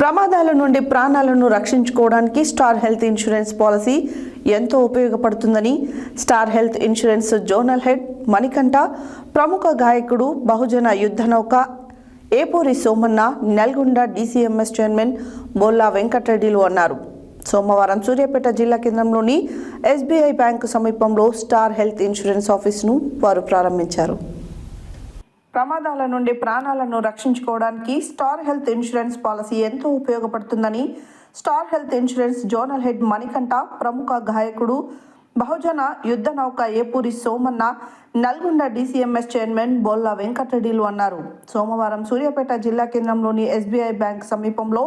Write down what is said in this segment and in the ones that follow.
ప్రమాదాల నుండి ప్రాణాలను రక్షించుకోవడానికి స్టార్ హెల్త్ ఇన్సూరెన్స్ పాలసీ ఎంతో ఉపయోగపడుతుందని star health insurance zonal head Manikanta ప్రముఖ గాయకుడు బహుజన యుద్ధ నౌక ఏపూరి సోమన్న నల్గొండ డీసీఎంఎస్ చైర్మన్ బొల్లా వెంకటరెడ్డిలు అన్నారు. సోమవారం సూర్యాపేట జిల్లా కేంద్రంలోని ఎస్బీఐ బ్యాంకు సమీపంలో స్టార్ హెల్త్ ఇన్సూరెన్స్ ఆఫీసును వారు ప్రారంభించారు. ప్రమాదాల నుండి ప్రాణాలను రక్షించుకోవడానికి స్టార్ హెల్త్ ఇన్సూరెన్స్ పాలసీ ఎంతో ఉపయోగపడుతుందని star health insurance zonal head Manikanta ప్రముఖ గాయకుడు బహుజన యుద్ధ నౌక ఏపూరి సోమన్న నల్గొండ డీసీఎంఎస్ చైర్మన్ బొల్లా వెంకటరెడ్డిలు అన్నారు. సోమవారం సూర్యాపేట జిల్లా కేంద్రంలోని ఎస్బీఐ బ్యాంక్ సమీపంలో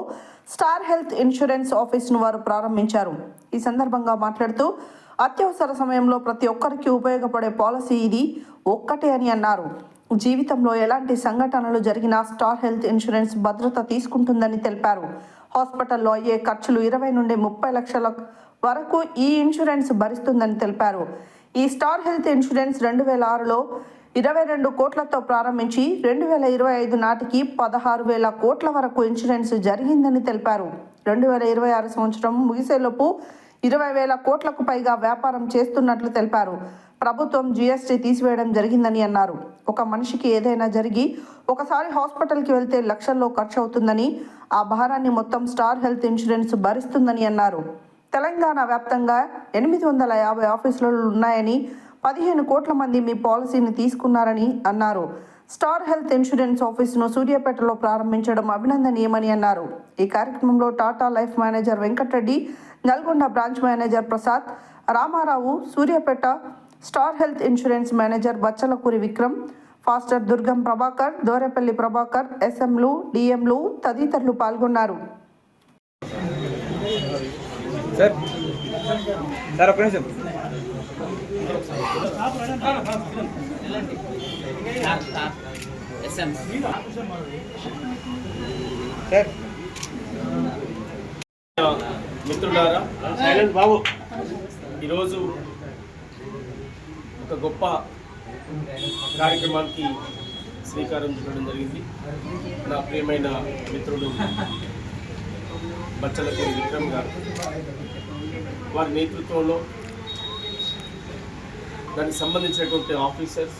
స్టార్ హెల్త్ ఇన్సూరెన్స్ ఆఫీస్ను వారు ప్రారంభించారు. ఈ సందర్భంగా మాట్లాడుతూ అత్యవసర సమయంలో ప్రతి ఒక్కరికి ఉపయోగపడే పాలసీ ఇది ఒక్కటే అని అన్నారు. జీవితంలో ఎలాంటి సంఘటనలు జరిగినా స్టార్ హెల్త్ ఇన్సూరెన్స్ భద్రత తీసుకుంటుందని తెలిపారు. హాస్పిటల్లో అయ్యే ఖర్చులు ఇరవై నుండి ముప్పై లక్షల వరకు ఈ ఇన్సూరెన్స్ భరిస్తుందని తెలిపారు. ఈ స్టార్ హెల్త్ ఇన్సూరెన్స్ రెండు వేల ఆరులో ఇరవై రెండు కోట్లతో ప్రారంభించి రెండు వేల ఇరవై ఐదు నాటికి పదహారు వేల కోట్ల వరకు ఇన్సూరెన్స్ జరిగిందని తెలిపారు. రెండు వేల ఇరవై ఆరు సంవత్సరం ముగిసేలోపు ఇరవై వేల కోట్లకు పైగా వ్యాపారం చేస్తున్నట్లు తెలిపారు. ప్రభుత్వం జీఎస్టీ తీసివేయడం జరిగిందని అన్నారు. ఒక మనిషికి ఏదైనా జరిగి ఒకసారి హాస్పిటల్కి వెళ్తే లక్షల్లో ఖర్చు అవుతుందని ఆ భారాన్ని మొత్తం స్టార్ హెల్త్ ఇన్సూరెన్స్ భరిస్తుందని అన్నారు. తెలంగాణ వ్యాప్తంగా ఎనిమిది వందల యాభై ఆఫీసులు ఉన్నాయని పదిహేను కోట్ల మంది మీ పాలసీని తీసుకున్నారని అన్నారు. స్టార్ హెల్త్ ఇన్సూరెన్స్ ఆఫీసును సూర్యాపేటలో ప్రారంభించడం అభినందనీయమని అన్నారు. ఈ కార్యక్రమంలో Tata life manager Venkatareddy Nalgonda branch manager Prasad Ramarao Suryapet star health insurance manager Bachalakuri Vikram pastor Durgam Prabhakar Dorepalli Prabhakar ఎస్ఎంలు డిఎంలు తదితరులు పాల్గొన్నారు. సార్ సార్ ఒక్క నిమిషం. సార్. మిత్రులారా సైలెంట్ బాబు. ఈరోజు ఒక గొప్ప కార్యక్రమానికి శ్రీకారం చుట్టడం జరిగింది. నా ప్రియమైన మిత్రుడు బచ్చలకి విక్రమ్ గారు వారి నేతృత్వంలో దానికి సంబంధించినటువంటి ఆఫీసర్స్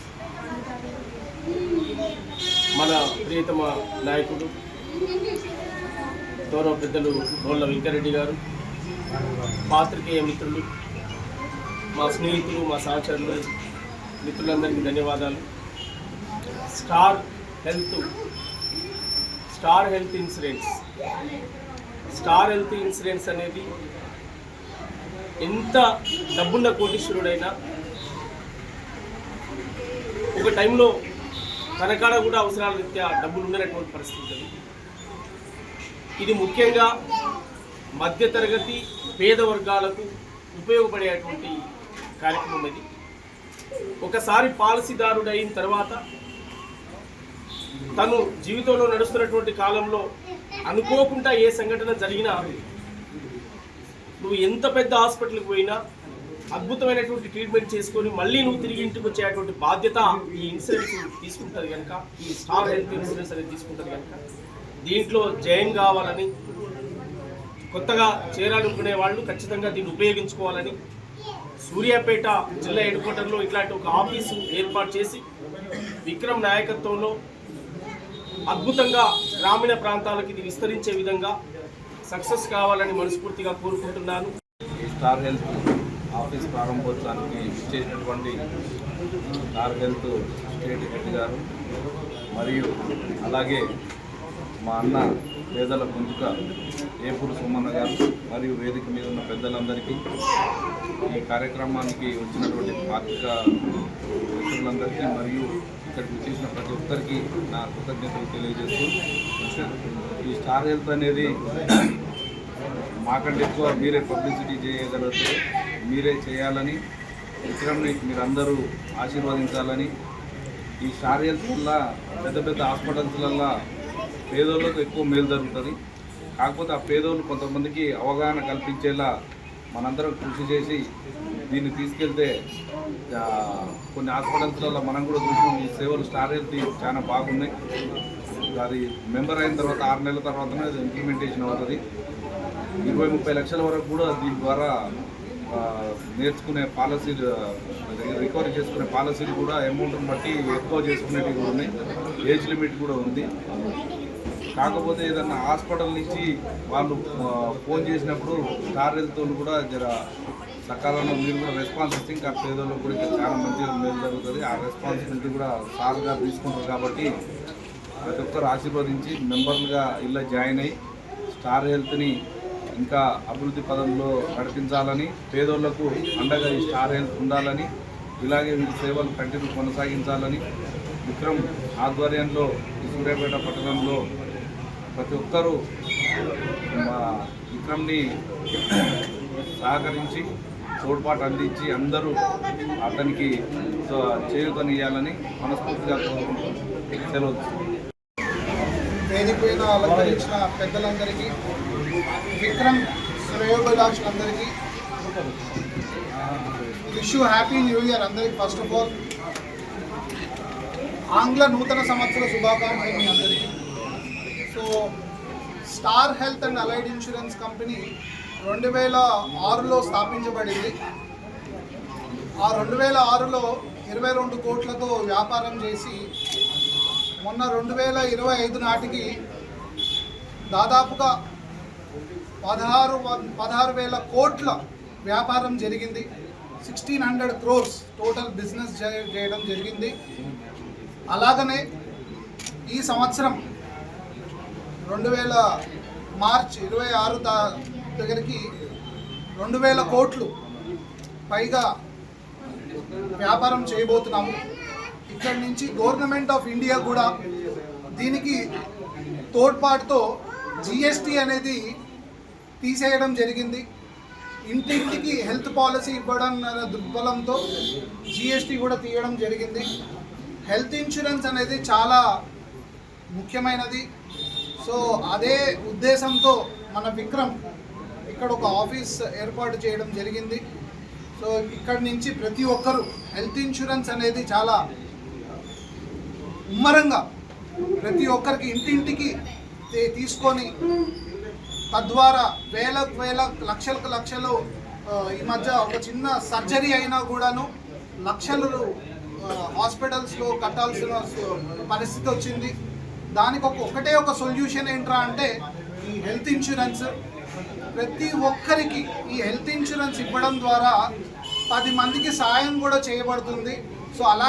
మన ప్రియతమ నాయకుడు గౌరవ పెద్దలు గోళ్ళ వెంకరెడ్డి గారు పాత్రికేయ మిత్రులు మా స్నేహితులు మా సహచరులు మిత్రులందరికీ ధన్యవాదాలు. Star health star health insurance. Star health insurance అనేది ఎంత డబ్బున్న కోటీశ్వరుడైనా ఒక టైంలో తనకాడ కూడా అవసరాల రీత్యా డబ్బులు ఉండనటువంటి పరిస్థితి ఉంటుంది ఇది ముఖ్యంగా మధ్యతరగతి పేద వర్గాలకు ఉపయోగపడేటువంటి కార్యక్రమం ఇది. ఒకసారి పాలసీదారుడు అయిన తర్వాత తను జీవితంలో నడుస్తున్నటువంటి కాలంలో అనుకోకుండా ఏ సంఘటన జరిగినా నువ్వు ఎంత పెద్ద హాస్పిటల్కి పోయినా అద్భుతమైనటువంటి ట్రీట్మెంట్ చేసుకొని మళ్ళీ నువ్వు తిరిగి ఇంటికి వచ్చేటువంటి బాధ్యత ఈ ఇన్సూరెన్స్ తీసుకుంటుంది కనుక ఈ స్టార్ హెల్త్ ఇన్సూరెన్స్ అనేది తీసుకుంటుంది కనుక దీంట్లో జయం కావాలని కొత్తగా చేరాలనుకునే వాళ్ళు ఖచ్చితంగా దీన్ని ఉపయోగించుకోవాలని సూర్యాపేట జిల్లా హెడ్ క్వార్టర్లో ఇట్లాంటి ఒక ఆఫీసు ఏర్పాటు చేసి విక్రమ్ నాయకత్వంలో అద్భుతంగా గ్రామీణ ప్రాంతాలకు ఇది విస్తరించే విధంగా సక్సెస్ కావాలని మనస్ఫూర్తిగా కోరుకుంటున్నాను. స్టార్ హెల్త్ ఆఫీస్ ప్రారంభోత్సవానికి చేసినటువంటి స్టార్ హెల్త్ స్టేట్ హెడ్ గారు మరియు అలాగే మా అన్న పేదల గొంతుక ఏపూరు సుమన్న గారు మరియు వేదిక మీద ఉన్న పెద్దలందరికీ ఈ కార్యక్రమానికి వచ్చినటువంటి ఆర్థిక మిత్రులందరికీ మరియు ఇక్కడికి చేసిన ప్రతి ఒక్కరికి నా కృతజ్ఞతలు తెలియజేస్తూ ఈ స్టార్ హెల్త్ అనేది మాకంటే ఎక్కువ మీరే పబ్లిసిటీ చేయగలిగితే మీరే చేయాలని విక్రమ్ని మీరందరూ ఆశీర్వదించాలని ఈ స్టార్ హెల్త్ వల్ల పెద్ద పెద్ద హాస్పిటల్స్లల్లో పేదోళ్ళకు ఎక్కువ మేలు జరుగుతుంది. కాకపోతే ఆ పేదోళ్ళు కొంతమందికి అవగాహన కల్పించేలా మనందరం కృషి చేసి దీన్ని తీసుకెళ్తే కొన్ని హాస్పిటల్స్లలో మనం కూడా చూసినాం ఈ సేవలు స్టార్ హెల్త్ చాలా బాగున్నాయి. అది మెంబర్ అయిన తర్వాత ఆరు నెలల తర్వాతనే అది ఇంప్లిమెంటేషన్ అవుతుంది. ఇరవై ముప్పై లక్షల వరకు కూడా దీని ద్వారా నేర్చుకునే పాలసీలు రికవరీ చేసుకునే పాలసీలు కూడా అమౌంట్ని బట్టి ఎక్కువ చేసుకునేవి కూడా ఉన్నాయి. ఏజ్ లిమిట్ కూడా ఉంది. కాకపోతే ఏదన్నా హాస్పిటల్ నుంచి వాళ్ళు ఫోన్ చేసినప్పుడు స్టార్ హెల్త్ కూడా జర సకాలంలో మీరు కూడా రెస్పాన్స్ ఇస్తే ఇంకా పేదోళ్ళకు కూడా ఇంకా చాలా మంచిగా మేలు జరుగుతుంది. ఆ రెస్పాన్సిబిలిటీ కూడా సార్గా తీసుకుంటారు కాబట్టి ప్రతి ఒక్కరు ఆశీర్వదించి మెంబర్లుగా ఇలా జాయిన్ అయ్యి స్టార్ హెల్త్ని ఇంకా అభివృద్ధి పదంలో నడిపించాలని పేదోళ్ళకు అండగా ఈ స్టార్ హెల్త్ ఉండాలని ఇలాగే వీరి సేవలు కంటిన్యూ కొనసాగించాలని విక్రమ్ ఆధ్వర్యంలో సూర్యాపేట పట్టణంలో ప్రతి ఒక్కరూ మా విక్రమ్ని సహకరించి తోడ్పాటు అందించి అందరూ అతనికి చేయూతనియాలని మనస్ఫూర్తిగా కోరుకుంటూ సెలవు వేదిక అలంకరించిన పెద్దలందరికీ విక్రమ్ శ్రేయోభిలాషులందరికీ విష్ హ్యాపీ న్యూ ఇయర్ అందరికీ ఫస్ట్ ఆఫ్ ఆల్. ఆంగ్ల నూతన సంవత్సర శుభాకాంక్షలు మీ అందరికీ. So star health and allied insurance company రెండు వేల ఆరులో స్థాపించబడింది. ఆ రెండు వేల ఆరులో ఇరవై రెండు కోట్లతో వ్యాపారం చేసి మొన్న రెండు వేల ఇరవై ఐదు నాటికి దాదాపుగా పదహారు పదహారు వేల కోట్ల వ్యాపారం జరిగింది. Sixteen hundred crores total business చేయడం జరిగింది. అలాగనే ఈ సంవత్సరం రెండు వేల మార్చ్ ఇరవై ఆరు దా దగ్గరికి రెండు వేల కోట్లు పైగా వ్యాపారం చేయబోతున్నాము. ఇక్కడి నుంచి గవర్నమెంట్ ఆఫ్ ఇండియా కూడా దీనికి తోడ్పాటుతో జిఎస్టి అనేది తీసేయడం జరిగింది. ఇంటింటికి హెల్త్ పాలసీ ఇవ్వడం అనే జిఎస్టీ జిఎస్టి కూడా తీయడం జరిగింది. హెల్త్ ఇన్సూరెన్స్ అనేది చాలా ముఖ్యమైనది. సో అదే ఉద్దేశంతో మన విక్రమ్ ఇక్కడ ఒక ఆఫీస్ ఏర్పాటు చేయడం జరిగింది. సో ఇక్కడ నుంచి ప్రతి ఒక్కరూ హెల్త్ ఇన్సూరెన్స్ అనేది చాలా ఉమ్మరంగా ప్రతి ఒక్కరికి ఇంటింటికి తీసుకొని తద్వారా వేల వేల లక్షలకు లక్షలు ఈ మధ్య ఒక చిన్న సర్జరీ అయినా కూడాను లక్షలు హాస్పిటల్స్లో కట్టాల్సిన పరిస్థితి వచ్చింది. దానికి ఒక ఒకటే ఒక సొల్యూషన్ ఏంట్రా అంటే ఈ హెల్త్ ఇన్సూరెన్స్. ప్రతి ఒక్కరికి ఈ హెల్త్ ఇన్సూరెన్స్ ఇవ్వడం ద్వారా పది మందికి సాయం కూడా చేయబడుతుంది. సో అలా